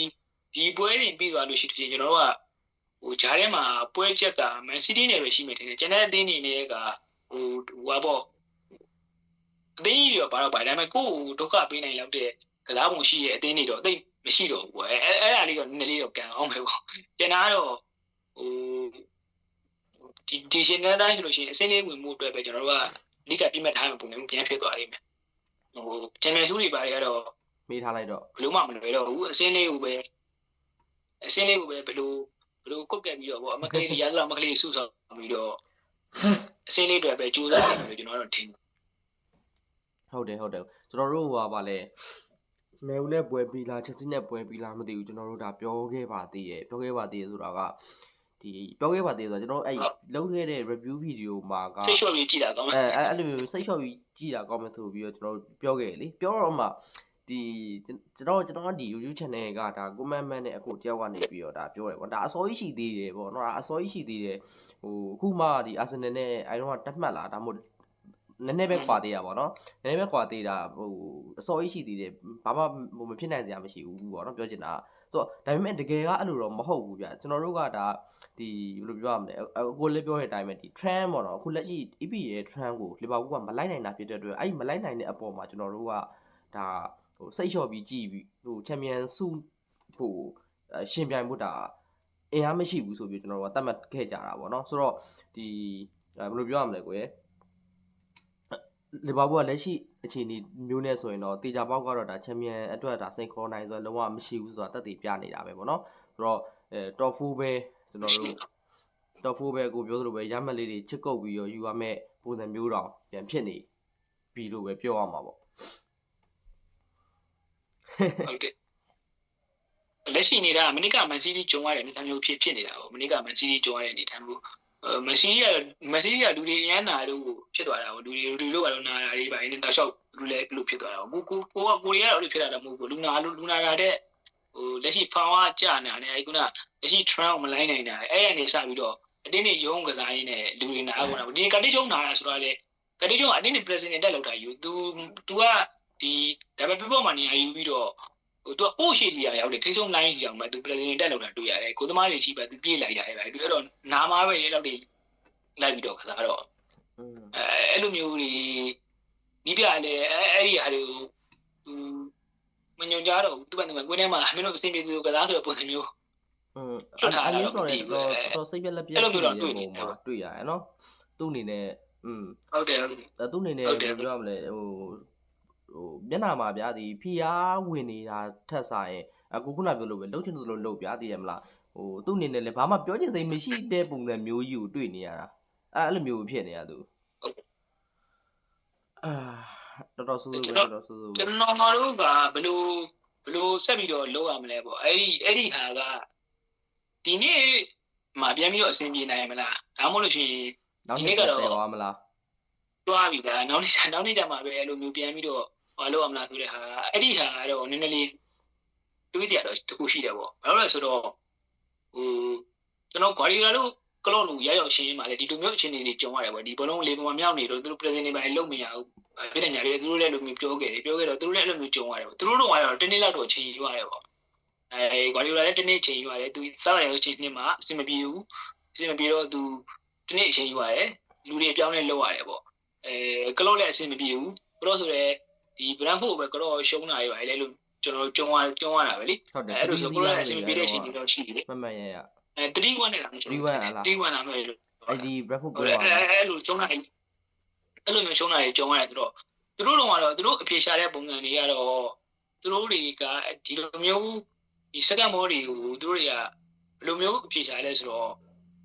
ဒီပွဲတွေပြီးသွားလို့ရှိရင်ကျွန်တော်တို့ကဟိုဂျားထဲမှာပွဲချက်ကမန်စီးတီးနဲ့ပဲရှိမှထင်တယ်ကျွန်တော်အသင်းနေနဲ့ကဟိုဟွာပေါ့အသင်းကြီးတော့ဘာတော့ဘာဒါပေမဲ့ကိုယ့်ကိုဒုက္ခပေးနိုင်လောက်တဲ့ ကစားပုံရှိရဲ့အသင်းတွေတော့အသိမရှိတော့ဘူးကွယ်အဲအဲ့ဒါလေးတော့နည်းနည်းလေးတော့ကန်အောင်ပဲပေါ့ကျွန်တော်ကတော့ဟိုဒီဒီရှင်တဲ့တိုင်းဆိုလို့ရှိရင်အစင်းလေးဝင်မှုအတွက်ပဲကျွန်တော်တို့ကလိကပြတ်မှတ်ထားမှပုံမျိုးပြန်ဖြစ်သွားလိမ့်မယ်ဟိုချန်ပီယံစုတွေပါတွေကတော့မေးထားလိုက်တော့ဘလို့မှမလွယ်တော့ဘူးအစင်းလေးကိုပဲအစင်းလေးကိုပဲဘလို့ဘလို့ကုတ်ကက်ပြီးတော့ဗောအမကလေးတွေရသလောက်မကလေးစုဆောင်ပြီးတော့အစင်းလေးတွေပဲကြိုးစားနေတယ်လို့ကျွန်တော်တို့ထင်တယ်ဟုတ်တယ်ဟုတ်တယ်ကျွန်တော်တို့ဟိုပါလေ မဲဦးနဲ့ပွဲပြီးလားချက်စစ်နဲ့ပွဲပြီးလားမသိဘူးကျွန်တော်တို့ဒါပြောခဲ့ပါသေးရဲ့ပြောခဲ့ပါသေးရဲ့ဆိုတာကဒီပြောခဲ့ပါသေးတယ်ဆိုတော့ကျွန်တော်အဲ့လုံးခဲ့တဲ့ review video မှာကစိတ်လျှော့ပြီးကြည့်တာကောင်းအဲအဲ့အဲ့လိုမျိုးစိတ်လျှော့ပြီးကြည်တာကောင်းမယ်ဆိုပြီးတော့ကျွန်တော်ပြောခဲ့လေပြောတော့မှဒီကျွန်တော်ကျွန်တော်ဒီ YouTube channel ကဒါ comment man နဲ့အခုတယောက်ကနေပြီးတော့ဒါပြောတယ်ပေါ့ဒါအစောကြီးရှိသေးတယ်ပေါ့နော်ဒါအစောကြီးရှိသေးတယ်ဟိုအခုမှဒီ Arsenal နဲ့အဲတော့တက်မှတ်လာဒါမှမဟုတ် နည်းနည်းပဲကွာသေးတာပေါ့နော်နည်းနည်းပဲကွာသေးတာဟိုအစောကြီးရှိသေးတယ်ဘာမှဟိုမဖြစ်နိုင်စရာမရှိဘူးပေါ့နော်ပြောချင်တာဆိုတော့ဒါပေမဲ့တကယ်ကအဲ့လိုတော့မဟုတ်ဘူးဗျကျွန်တော်တို့ကဒါဒီဘယ်လိုပြောရမလဲအခုလည်းပြောတဲ့အတိုင်းပဲဒီ trend ပေါ့နော်အခုလက်ရှိ EP ရဲ့ trend ကိုလီဗာပူးကမလိုက်နိုင်တာဖြစ်တဲ့အတွက်အဲ့ဒီမလိုက်နိုင်တဲ့အပေါ်မှာကျွန်တော်တို့ကဒါဟိုစိတ်လျှော့ပြီးကြည်ပြီးဟိုချန်ပီယံဆုဟိုရှင်ပြိုင်ဖို့ဒါအင်အားမရှိဘူးဆိုပြီးကျွန်တော်တို့ကတတ်မှတ်ခဲ့ကြတာပေါ့နော်ဆိုတော့ဒီဘယ်လိုပြောရမလဲကိုယ် လီဗာပူးကလက်ရှိအခြေအနေမျိုးနဲ့ဆိုရင်တော့တေချာပေါက်ကတော့ဒါချန်ပီယံအတွက်ဒါစိန်ခေါ်နိုင်ဆိုတော့လုံးဝမရှိဘူးဆိုတာတက်တည်ပြနေတာပဲပေါ့နော်ဆိုတော့အဲ top 4ပဲကျွန်တော်တို့ top 4ပဲကိုပြောသလိုပဲရမက်လေးတွေချစ်ကုတ်ပြီးတော့ယူရမဲ့ပုံစံမျိုးတောင်ပြန်ဖြစ်နေပြီလို့ပဲပြောရမှာပေါ့ဟုတ်တယ်လက်ရှိနေတာမနိကမန်စီးတီးဂျုံရတဲ့အနေအထားမျိုးဖြစ်ဖြစ်နေတာပေါ့မနိကမန်စီးတီးဂျုံရတဲ့အနေအထားမျိုးအဲ မန်စီးတီးကမန်စီးတီးကလူတွေအရန်နာလို့ဖြစ်သွားတာပေါ့လူတွေလူတွေကတော့နာတာတွေပါနေတောက်လျှောက်လူလည်းဘလို့ဖြစ်သွားတာပေါ့ကိုကိုကိုကကိုရီးယားတော့ဖြစ်လာတာမဟုတ်ဘူးလူနာလူနာတာတဲ့ဟိုလက်ရှိဖောင်ကကြာနေတာနဲ့အဲခုနလက်ရှိ trend ကိုမလိုက်နိုင်တာအဲ့ရနေစပြီးတော့အတင်းနေရုံးကစားရင်းနဲ့လူတွေနာကုန်တာပေါ့ဒီကတိချုံနာတာဆိုတော့လေကတိချုံအတင်းနေ president တက်လောက်တာယူ तू तू ကဒီဒါပေမဲ့ပြပေါ်မှာနေရာယူပြီးတော့ ဟိုသူကဟိုရှိကြီးရရောက်တယ်ထိဆုံးလိုင်းကြီးအောင်မဲ့သူ president တက်လောက်တာတွေ့ရတယ်ကိုသမားတွေရှိပါသူပြေးလိုက်ရတယ်ဗျာဒီအဲ့တော့နာမပဲရဲလောက်တွေလိုက်ပြီးတော့ကစားတော့အဲအဲ့လိုမျိုးတွေဒီပြလည်းအဲ့ဒီဟာတွေကိုသူမညွန်ကြတော့သူ့ဘာသူမကွင်းထဲမှာမင်းတို့အဆင်ပြေသူကစားဆိုတဲ့ပုံစံမျိုးအင်းအလင်းဆိုတဲ့တော့စိတ်ပြက်လက်ပြက်လို့တော့တွေ့နေတယ်တွေ့ရတယ်နော်သူ့အနေနဲ့อืมဟုတ်တယ်ဟုတ်တယ်သူ့အနေနဲ့ဘယ်လိုပြောရမလဲဟို ဟိုမျက်နှာမှာဗျာဒီဖီအားဝင်နေတာထက်စားရင်အခုခုနပြောလို့ပဲလှုပ်ချင်သလိုလှုပ်ဗျာတည်ရမလားဟိုသူ့အနေနဲ့လည်းဘာမှပြောချင်စိတ်မရှိတဲ့ပုံစံမျိုးကြီးကိုတွေ့နေရတာအဲအဲ့လိုမျိုးဖြစ်နေရသူအာတော်တော်ဆိုးဆိုးပဲတော်တော်ဆိုးဆိုးပဲကျွန်တော်တို့ကဘယ်လိုဘယ်လိုဆက်ပြီးတော့လုပ်ရမလဲပေါ့အဲ့ဒီအဲ့ဒီဟာကဒီနေ့မှာပြန်ပြီးတော့အဆင်ပြေနိုင်မလားဒါမှမဟုတ်လို့ရှိရင်နောက်ဒီနေ့နေ့ကကတော့တော့သွားမလားတွားပြီလားနောက်နေ့နောက်နေ့ကျမှပဲအဲ့လိုမျိုးပြန်ပြီးတော့ ဟောလို့ရမလားဆိုတဲ့ဟာအဲ့ဒီဟာကတော့နည်းနည်းလေးတွေးကြတော့တခုရှိတယ်ပေါ့ဘာလို့လဲဆိုတော့ဟိုကျွန်တော်ဂွာဒီလာလို့ကလော့လို့ရရောက်ရှင်းရင်းမှာလေဒီလိုမျိုးအခြေအနေတွေကြုံရတယ်ပေါ့ဒီဘလုံးလေးပေါ်မှာမြောက်နေတော့သူတို့ president တွေပဲလုံးမရဘူးပြည်နယ်ညာတွေသူတို့လည်းလိုမျိုးပြောခဲ့တယ်ပြောခဲ့တော့သူတို့လည်းအဲ့လိုမျိုးကြုံရတယ်ပေါ့သူတို့တော့ကတော့တင်းနေ့လောက်တော့အချိန်ယူရတယ်ပေါ့အဲဂွာဒီလာလည်းတင်းနေ့အချိန်ယူရတယ်သူစားရတဲ့အချိန်နှစ်မှာအဆင်မပြေဘူးအဆင်မပြေတော့သူတင်းနေ့အချိန်ယူရတယ်လူတွေအပြောင်းလဲလုပ်ရတယ်ပေါ့အဲကလော့လည်းအဆင်မပြေဘူးကလော့ဆိုတော့ ဒီ brand ဖို့ပဲကလော့ရှုံးတာရောအဲလေလို့ကျွန်တော်ကြုံရကြုံရတာပဲလေဟုတ်တယ်အဲ့လိုဆိုကလော့လည်းအဆင်မပြေတဲ့ချိန်တွေတော့ရှိတယ်မမှန်ရရအဲ31နဲ့လား31လား31လားမဟုတ်ဘူးအဲ့ဒီ Bradford ဟုတ်ကိုတယ်အဲအဲ့လိုကျုံးတာအဲ့လိုမျိုးရှုံးတာကြီးကျုံရတယ်သူတို့သူတို့တော့ကတော့သူတို့အပြေရှာတဲ့ပုံစံတွေကတော့သူတို့တွေကဒီလိုမျိုးဒီစက္ကမောတွေကိုသူတို့တွေကဘယ်လိုမျိုးအပြေရှာလဲဆိုတော့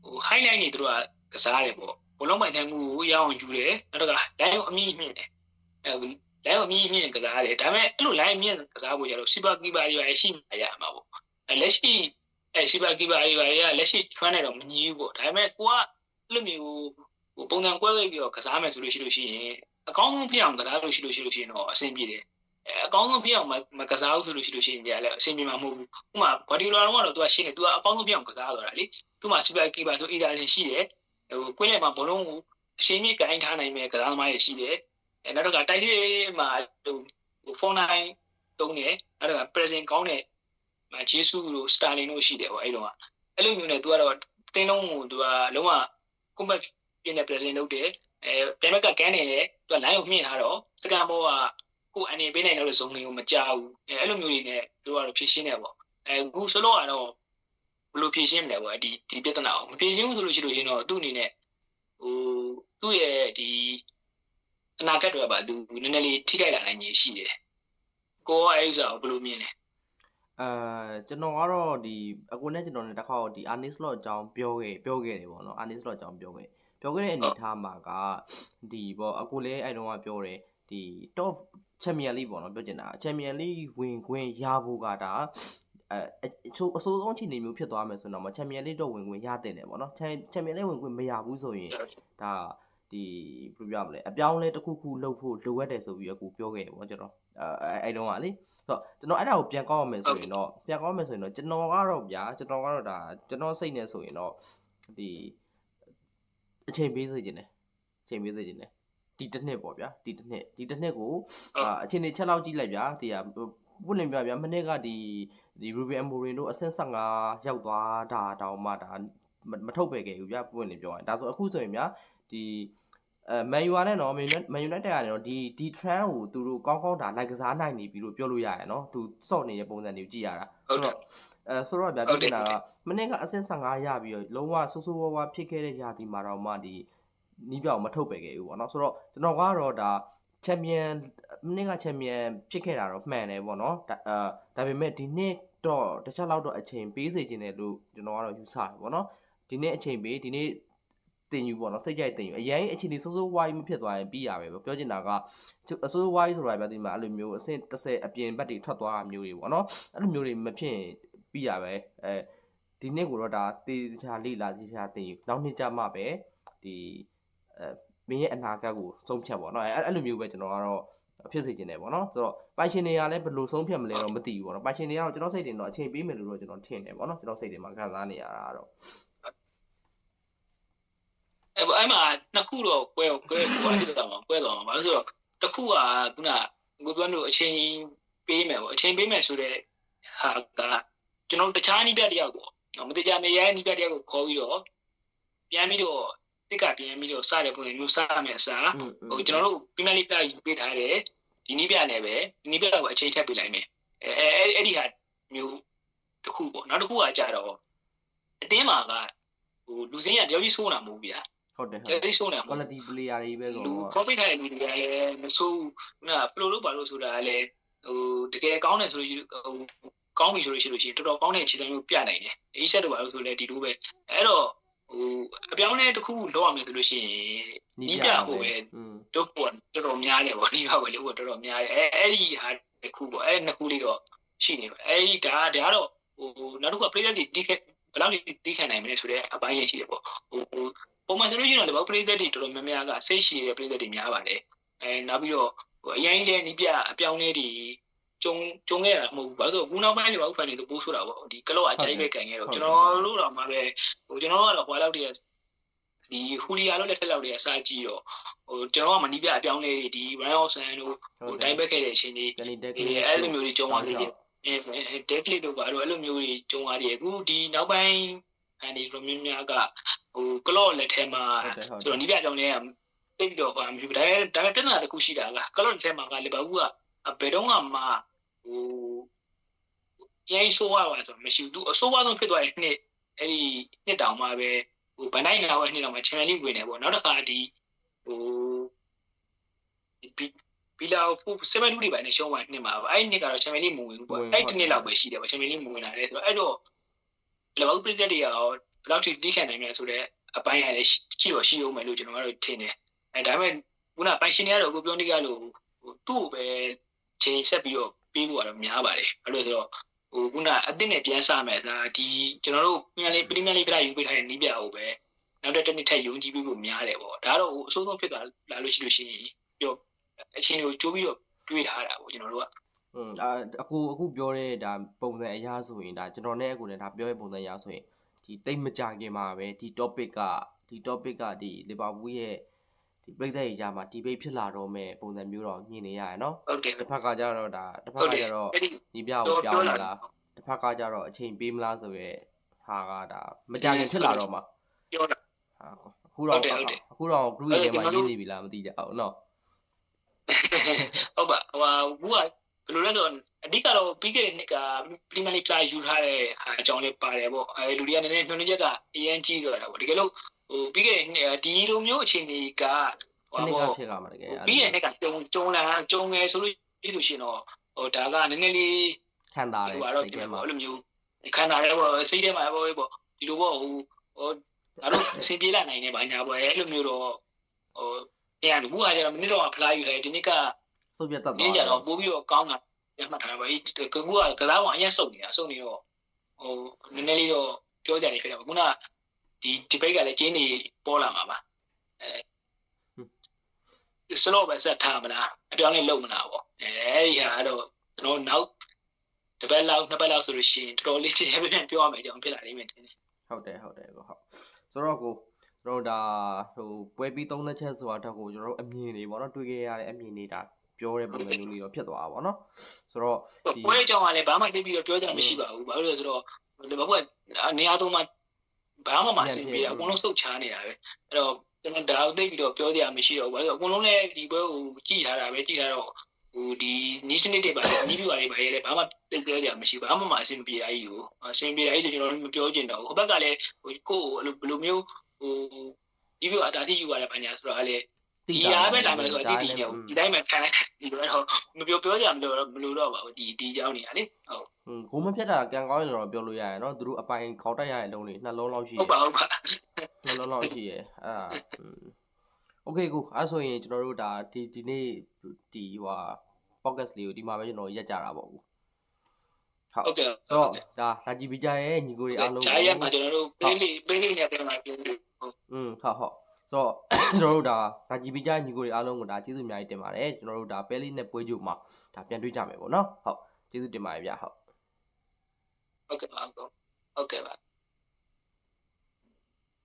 ဟို highlight တွေသူတို့ကကစားတယ်ပေါ့ဘလုံးပိုင်တိုင်းမှုကိုရအောင်ယူတယ်နောက်တော့ line ကိုအမြင့်မြင့်တယ်အဲ line ကိုအမြင့်မြင့်ကစားတယ်ဒါပေမဲ့အဲ့လို line မြင့်ကစားဖို့ကြတော့ super keeper တွေရရှိမှရမှာပေါ့အဲလက်ရှိအဲ super keeper တွေရလက်ရှိ trend နဲ့တော့မညီဘူးပေါ့ဒါပေမဲ့ကိုကအဲ့လိုမျိုးဟိုပုံစံကွဲလိုက်ပြီးတော့ကစားမယ်ဆိုလို့ရှိလို့ရှိရင်အကောင်းဆုံးဖြစ်အောင်ကစားလို့ရှိလို့ရှိလို့ရှိရင်တော့အဆင်ပြေတယ်အဲအကောင်းဆုံးဖြစ်အောင်မကစားဘူးဆိုလို့ရှိလို့ရှိရင်လည်းအဆင်ပြေမှာမဟုတ်ဘူးဥပမာဂွာဒီယိုလာတော့သူကရှင်းတယ်သူကအကောင်းဆုံးဖြစ်အောင်ကစားတော့တာလေသူမှ super keeper ဆို either ရှိတယ်ဟိုကွင်းထဲမှာဘလုံးကိုအရှင်းကြီးကိုင်းထားနိုင်မဲ့ကစားသမားတွေရှိတယ် အဲနောက်တော့တိုက်စစ်မှာဟိုဟိုဖုန်းတိုင်းတုံးတယ်နောက်တော့ present ကောင်းတဲ့မဂျေဆူတို့စတာလင်တို့ရှိတယ်ပေါ့အဲ့တော့အဲ့လိုမျိုးနဲ့သူကတော့တင်းလုံးကိုသူကလုံးဝ combat ပြင်းတဲ့ present လုပ်တယ်အဲပြန်ဘက်ကကန်းနေတယ်သူက line ကိုမြင့်ထားတော့စကန်ဘောကကိုအနေပေးနိုင်တဲ့ zone တွေကိုမကြောက်ဘူးအဲအဲ့လိုမျိုးတွေနဲ့သူတို့ကတော့ဖြည့်ရှင်းတယ်ပေါ့အဲအခုဆိုတော့ကတော့ဘယ်လိုဖြည့်ရှင်းမလဲပေါ့ဒီဒီပြဿနာကိုမဖြည့်ရှင်းဘူးဆိုလို့ရှိလို့ရှင်တော့သူ့အနေနဲ့ဟိုသူ့ရဲ့ဒီ အနာဂတ်တွေကပါသူနည်းနည်းလေးထိခိုက်လာနိုင်ခြင်းရှိတယ်ကိုကအဲ့ဥစ္စာကိုဘယ်လိုမြင်လဲအဲကျွန်တော်ကတော့ဒီအကူနဲ့ကျွန်တော်နဲ့တစ်ခါတော့ဒီ Arnis Slot အကြောင်းပြောခဲ့ပြောခဲ့တယ်ပေါ့နော် Arnis Slot အကြောင်းပြောခဲ့ပြောခဲ့တဲ့အနေအထားမှာကဒီပေါ့အကူလည်းအဲ့တုန်းကပြောတယ်ဒီ top champion league ပေါ့နော်ပြောချင်တာ champion league ဝင်ခွင့်ရဖို့ကဒါအဲအဆိုးအဆိုးဆုံးအခြေအနေမျိုးဖြစ်သွားမယ်ဆိုတော့မ champion league တော့ဝင်ခွင့်ရတဲ့တယ်ပေါ့နော် champion league ဝင်ခွင့်မရဘူးဆိုရင်ဒါ ဒီဘယ်လိုပြောမလဲအပြောင်းလဲတစ်ခုခုလုပ်ဖို့လိုအပ်တယ်ဆိုပြီးအကူပြောခဲ့တယ်ပေါ့ကျွန်တော်အဲအဲ့တုန်းကလေဆိုတော့ကျွန်တော်အဲ့ဒါကိုပြန်ကောက်ရမယ်ဆိုရင်တော့ပြန်ကောက်ရမယ်ဆိုရင်တော့ကျွန်တော်ကတော့ဗျာကျွန်တော်ကတော့ဒါကျွန်တော်စိတ်နဲ့ဆိုရင်တော့ဒီအချိန်ပေးစေခြင်းတယ်အချိန်ပေးစေခြင်းတယ်ဒီတစ်နှစ်ပေါ့ဗျာဒီတစ်နှစ်ဒီတစ်နှစ်ကိုအာအချိန်နေချက်လောက်ကြည့်လိုက်ဗျာဒီဟာပုတ်နေပြဗျာမနေ့ကဒီဒီ Ruben Amorim တို့အဆင့်15ရောက်သွားတာတောင်မှဒါမထုတ်ပဲခဲ့ဘူးဗျာပွင့်နေပြောရင်ဒါဆိုအခုဆိုရင်ဗျာဒီ အဲမန်ယူနဲ့နော်မန်ယူနိုက်တက်ကလည်းနော်ဒီဒီ trend ကိုသူတို့ကောင်းကောင်းဒါလိုက်ကစားနိုင်နေပြီလို့ပြောလို့ရရနော်သူစော့နေတဲ့ပုံစံတွေကိုကြည့်ရတာဟုတ်တယ်အဲဆိုတော့ဗျာပြောနေတာကမနေ့ကအဆင့်15ရပြီးတော့လုံးဝဆိုးဆိုးဝါးဝါဖြစ်ခဲ့တဲ့ຢာဒီမှာတော့မှဒီနီးပြောင်မထုတ်ပဲခဲ့ဘူးပေါ့နော်ဆိုတော့ကျွန်တော်ကတော့ဒါချန်ပီယံမနေ့ကချန်ပီယံဖြစ်ခဲ့တာတော့မှန်တယ်ပေါ့နော်ဒါအဲဒါပေမဲ့ဒီနေ့တော့တခြားလောက်တော့အချိန်ပေးစေခြင်းတယ်လို့ကျွန်တော်ကတော့ယူဆတယ်ပေါ့နော်ဒီနေ့အချိန်ပေးဒီနေ့ တင်ယူပေါ့နော်စိတ်ကြိုက်တင်ယူအရင်အချိန်ဒီဆိုးဆိုးဝါးကြီးမဖြစ်သွားရင်ပြီးရပဲပေါ့ပြောချင်တာကအဆိုးဝါးကြီးဆိုတာဗျာဒီမှာအဲ့လိုမျိုးအဆင့်30အပြင်ဘက်တွေထွက်သွားတာမျိုးတွေပေါ့နော်အဲ့လိုမျိုးတွေမဖြစ်ရင်ပြီးရပဲအဲဒီနေ့ကိုတော့ဒါတေချာလေးလာတေချာတင်ယူနောက်နှစ်ကြမှပဲဒီအဲမင်းရဲ့အနာဂတ်ကိုဆုံးဖြတ်ပေါ့နော်အဲအဲ့လိုမျိုးပဲကျွန်တော်ကတော့ဖြစ်စေချင်တယ်ပေါ့နော်ဆိုတော့ပိုင်ရှင်တွေကလည်းဘယ်လိုဆုံးဖြတ်မလဲတော့မသိဘူးပေါ့နော်ပိုင်ရှင်တွေကတော့ကျွန်တော်စိတ်တင်တော့အချိန်ပေးမယ်လို့တော့ကျွန်တော်ထင်တယ်ပေါ့နော်ကျွန်တော်စိတ်တင်မှာခံစားနေရတာတော့ အဲ့အဲ့မှာနှစ်ခုတော့ကွဲကွဲကွဲဖြစ်တာမှာကွဲတော့မှာဘာလို့ဆိုတော့တစ်ခုကခုနကိုပြောလို့အချိန်ပေးမယ်ပေါ့အချိန်ပေးမယ်ဆိုတော့ဟာကကျွန်တော်တခြားနိပြတယောက်ပေါ့မတိကြမရဲနိပြတယောက်ကိုခေါ်ပြီးတော့ပြန်ပြီးတော့တစ်ကပြန်ပြီးတော့စတဲ့ပုံစံမျိုးစမယ်အစားဟိုကျွန်တော်တို့ Premier League ယူပေးထားတယ်ဒီနည်းပြနဲ့ပဲဒီနည်းပြကိုအချိန်ထပ်ပေးလိုက်မယ်အဲအဲအဲ့ဒီဟာမျိုးတစ်ခုပေါ့နောက်တစ်ခုကကြတော့အတင်းမှာကဟိုလူစင်းကတယောက်ကြီးဆိုးတာမဟုတ်ဘူးဗျာ ဟုတ်တယ်တဟုတ်ယောက်ကြီးဆိုးနေတာမဟုတ် quality player တွေပဲဆိုလူတော့ profit ထိုင်လူတွေကလည်းမဆိုးဘူးခုနက flow လို့ပါလို့ဆိုတာကလည်းဟိုတကယ်ကောင်းတယ်ဆိုလို့ရှိဟိုကောင်းပြီဆိုလို့ရှိလို့ရှိရင်တော်တော်ကောင်းတဲ့အခြေခံမျိုးပြနိုင်တယ်အေးဆက်တော့ပါလို့ဆိုလဲဒီလိုပဲအဲ့တော့ဟိုအပြောင်းအလဲတစ်ခုလောက်ရမယ်ဆိုလို့ရှိရင်နီးပြဖို့ပဲอืมတို့ပေါ်တော်တော်များတယ်ဗောဒီဘက်ဝယ်လေးပေါ်တော်တော်များတယ်အဲအဲ့ဒီဟာတစ်ခုပေါ့အဲနှစ်ခုလေးတော့ရှိနေပါအဲ့ဒီဒါဒါကတော့ဟိုနောက်တစ်ခုက player တွေတီးခဲ့ဘယ်လောက်တီးခံနိုင်မလဲဆိုတဲ့အပိုင်းရရှိတယ်ပေါ့ဟို ပုံမှန်ဆိုလို့ရှိရင်တော့ player တွေတော်တော်များများကစိတ်ရှိတဲ့ player တွေများပါတယ်အဲနောက်ပြီးတော့ဟိုအရင်လည်းနီးပြအပြောင်းလဲတွေကျုံကျုံခဲ့တာမဟုတ်ဘူးဘာလို့ဆိုအခုနောက်ပိုင်းတွေဘာဥဖန်တွေတို့ပိုးဆိုတာပေါ့ဒီကလော့အကြိုက်ပဲကန်ခဲ့တော့ကျွန်တော်တို့တော့မှပဲဟိုကျွန်တော်တို့ကတော့ဟိုလောက်တည်းဒီဟူလီယာလို့လက်ထက်လောက်တည်းအစားကြည့်တော့ဟိုကျွန်တော်ကမနီးပြအပြောင်းလဲတွေဒီ Ryan Hawson တို့ဟိုတိုင်းဘက်ခဲ့တဲ့အချိန်တွေတနီတက်ဒီအဲ့လိုမျိုးတွေကြုံရသေးတယ်အဲ Deadly တို့ပါအဲ့လိုအဲ့လိုမျိုးတွေကြုံရတယ်အခုဒီနောက်ပိုင်းန်ဒီလိုမျိုးများက ဟိုကလော့လက်ထဲမှာဟုတ်တယ်ဟုတ်တယ်ကျွန်တော်နီးပြကြောင်လေးကတိတ်ပြီးတော့ဟိုမျိုးဒါပေမဲ့ဒါပေမဲ့ပြဿနာတစ်ခုရှိတာကကလော့လက်ထဲမှာကလီဗာပူးကဘယ်တော့မှမဟိုရိုင်းဆိုးရပါဆိုမရှိဘူးသူအဆိုးဝါးဆုံးဖြစ်သွားတဲ့နှစ်အဲ့ဒီနှစ်တောင်မှပဲဟိုဗန်ဒိုင်းနာဝဲနှစ်တောင်မှချန်ပီယံလိဝင်နေပေါ့နောက်တစ်ခါဒီဟိုဘီဘီလာဖူး7လူတွေပဲနေရှုံးသွားနှစ်မှာပေါ့အဲ့ဒီနှစ်ကတော့ချန်ပီယံလိမဝင်ဘူးပေါ့အဲ့ဒီနှစ်လောက်ပဲရှိတယ်ပေါ့ချန်ပီယံလိမဝင်လာတယ်ဆိုတော့အဲ့တော့လီဗာပူးပြည်သက်တွေရော ဘယ်လောက်ထိတီးခံနိုင်မလဲဆိုတော့အပိုင်းရလည်းရှိတော့ရှိအောင်မယ်လို့ကျွန်တော်ကတော့ထင်တယ်အဲဒါပေမဲ့ခုနပိုင်ရှင်တွေကတော့ကိုပြောနေကြလို့ဟိုသူ့ကိုပဲချိန်ဆက်ပြီးတော့ပြီးဖို့ကတော့များပါတယ်အဲ့လိုဆိုတော့ဟိုခုနအစ်စ်နဲ့ပြန်စမယ်ဆိုတာဒီကျွန်တော်တို့ပြန်လေးပရီးမီးလိဂ်ပြယူပေးထားတဲ့နီးပြကိုပဲနောက်တစ်တစ်ထက်ယုံကြည်ပြီးဖို့များတယ်ပေါ့ဒါတော့ဟိုအဆိုးဆုံးဖြစ်သွားလာလို့ရှိလို့ရှိရင်ပြောအချင်းကိုကြိုးပြီးတော့တွေးထားတာပေါ့ကျွန်တော်တို့ကอืมအာအခုအခုပြောတဲ့ဒါပုံစံအရာဆိုရင်ဒါကျွန်တော်နဲ့အခုလည်းဒါပြောတဲ့ပုံစံအရာဆိုရင် ဒီတိတ်မကြခင်မှာပဲဒီ topic ကဒီ topic ကဒီလီဗာပူးရဲ့ဒီပြည်သက်ရေးကြမှာ debate ဖြစ်လာတော့မဲ့ပုံစံမျိုးတော့မြင်နေရရနော်ဟုတ်တယ်တစ်ဖက်ကကြတော့ဒါတစ်ဖဟုက်ကတ်တယ်ကြတော့အဲ့ဒီညီပြကိုပြောင်းလာလားတစ်ဖက်ကကြတော့အချိန်ပေးမလားဆိုရဲဟာကဒါမကြခင်ဖြစ်လာတော့မှာပြောတာဟာအခုတော့ဟုတ်တယ်ဟုတ်တယ်အခုတော့ group ရဲ့ထဲမှာအဲ့တော့ကျွန်တော်တို့ရင်းနေပြီလားမသိကြအောင်နော်ဟုတ်ပါဟိုဟာဘူးက ဘယ်လိုလဲဆိုတော့အဓိကတော့ပြီးခဲ့တဲ့နှစ်ကပရီးမီးလိဂ်ပလာယူထားတဲ့ဟာအကြောင်းလေးပါတယ်ပေါ့အဲလူတွေကနည်းနည်းညွှန်နေချက်ကအရင်ကြီးသွားတာပေါ့တကယ်လို့ဟိုပြီးခဲ့တဲ့နှစ်ဒီလိုမျိုးအခြေအနေကဟိုနှစ်ကပေါ့ဖြစ်ကမှာတကယ်အဲ့ပြီးခဲ့တဲ့လိုနှစ်ကကြုံကြုံလာကြုံငယ်ဆိုလို့ရှိလို့ရှိရင်တော့ဟိုဒါကနည်းနည်းလေးခံတာတယ်ဟိုကတော့စိတ်ဒီထဲမှာလိုမျိုးခန္ဓာလေးပေါ့စိတ်ထဲမှာပေါ့ပေါ့ဒီလိုပေါ့ဟိုဟိုဒါတော့အဆင်ပြေလာနိုင်နေပါညာပေါ့အဲ့လိုမျိုးတော့ဟိုတရားဘူးဟာကျတော့မနစ်တော့ဖလားယူတယ်ဒီနှစ်က စုပ်ပြတ်တတ်နင်းသွားကြတော့ပို့ပြီးတော့ကောင်းတာပြမှတ်ထားတာပါအေးကကူကကစားကောင်အရင်စုံနေတာစုံနေတော့ဟိုနည်းနည်းလေးတော့ပြောကြတယ်ဖြစ်တယ်ခုနဒီဒီဘိတ်ကလည်းကျင်းနေပေါ်လာမှာပါအဲစလောပဲဆက်ထားမလားအပြောင်းလေးလုံမလားပေါ့အဲအဲ့ဒီဟာကတော့ကျွန်တော်နောက်တစ်ပတ်လောက်နှစ်ပတ်လောက်ဆိုလို့ရှိရင်တော်တော်လေးချင်းပြန်ပြောရမယ်အကြောင်းဖြစ်လာလိမ့်မယ်တင်တယ်ဟုတ်တယ်ဟုတ်တယ်ကိုဟုတ်ဆိုတော့ကိုကျွန်တော်တို့ဒါဟိုပွဲပြီးသုံးလက်ချက်ဆိုတာတော့ကိုကျွန်တော်တို့အမြင်တွေပေါ့နော်တွေ့ခဲ့ရတဲ့အမြင်တွေဒါ ပြောတဲ့ပုံစံမျိုးလေးတော့ဖြစ်သွားတာပေါ့နော်ဆိုတော့ဒီပွဲအကြောင်းကလည်းဘာမှတိတ်ပြီးတော့ပြောကြတာမရှိပါဘူးဘာလို့လဲဆိုတော့ဒီဘက်ကနေရာသုံးမှာဘာမှမအဆင်ပြေဘူးအကုန်လုံးစုတ်ချားနေတာပဲအဲ့တော့ကျွန်တော်ဒါကိုသိပြီးတော့ပြောကြရမရှိတော့ဘူးဘာလို့လဲဆိုတော့အကုန်လုံးလည်းဒီပွဲကိုကြည့်ထားတာပဲကြည့်ထားတော့ဟိုဒီနီးစနစ်တွေပါလေနီးပြပါလေပါလေဘာမှသိပြောကြရမရှိဘူးဘာမှမအဆင်ပြေတာကြီးကိုအဆင်ပြေတာကြီးကျွန်တော်မပြောချင်တော့ဘူးဟိုဘက်ကလည်းဟိုကိုယ်ဘယ်လိုမျိုးဟိုဒီပြအတားတိယူရတယ်ဘာညာဆိုတော့လည်း ဒီအားပဲလာမယ်ဆိုတော့ဒီဒီညဒီတိုင်းမှာခံလိုက်ဒီလိုတော့မပြောပြောကြမလို့မလို့တော့ပါဘူးဒီဒီကြောင်းနေတာလေဟုတ် อืมဂိုးမဖြတ်တာကံကောင်းရင်တော့ပြောလို့ရရနော်သူတို့အပိုင်ခေါက်တက်ရတဲ့အလုံးလေးနှလုံးလောက်ရှိ ဟုတ်ပါဟုတ်ပါ နှလုံးလောက်ရှိရအဲ့ဒါอืมโอเคကိုအဲ့ဆိုရင်ကျွန်တော်တို့ဒါဒီဒီနေ့ဒီဟိုဟာ podcast လေးကိုဒီမှာပဲကျွန်တော်ရက်ကြတာပေါ့ကိုဟုတ် ဟုတ်ကဲ့ ဆိုတော့ဒါလာကြည့်ပြီးကြရဲ့ညီကိုတွေအားလုံး ဂျာရက်မှာကျွန်တော်တို့ပေးလေးပေးလေးနဲ့ပြန်လာပြောလို့ อืมဟုတ်ဟုတ် ဆိုတော့ကျွန်တော်တို့ဒါဒါကြည့်ပြီးကြညီကိုတွေအားလုံးကိုဒါကျေးဇူးအများကြီးတင်ပါတယ်ကျွန်တော်တို့ဒါပဲလေးနဲ့ပွဲကြိုမှာဒါပြန်တွေ့ကြမယ်ပေါ့နော်ဟုတ်ကျေးဇူးတင်ပါတယ်ဗျဟုတ်ဟုတ်ကဲ့ပါဟုတ်ကဲ့ပါ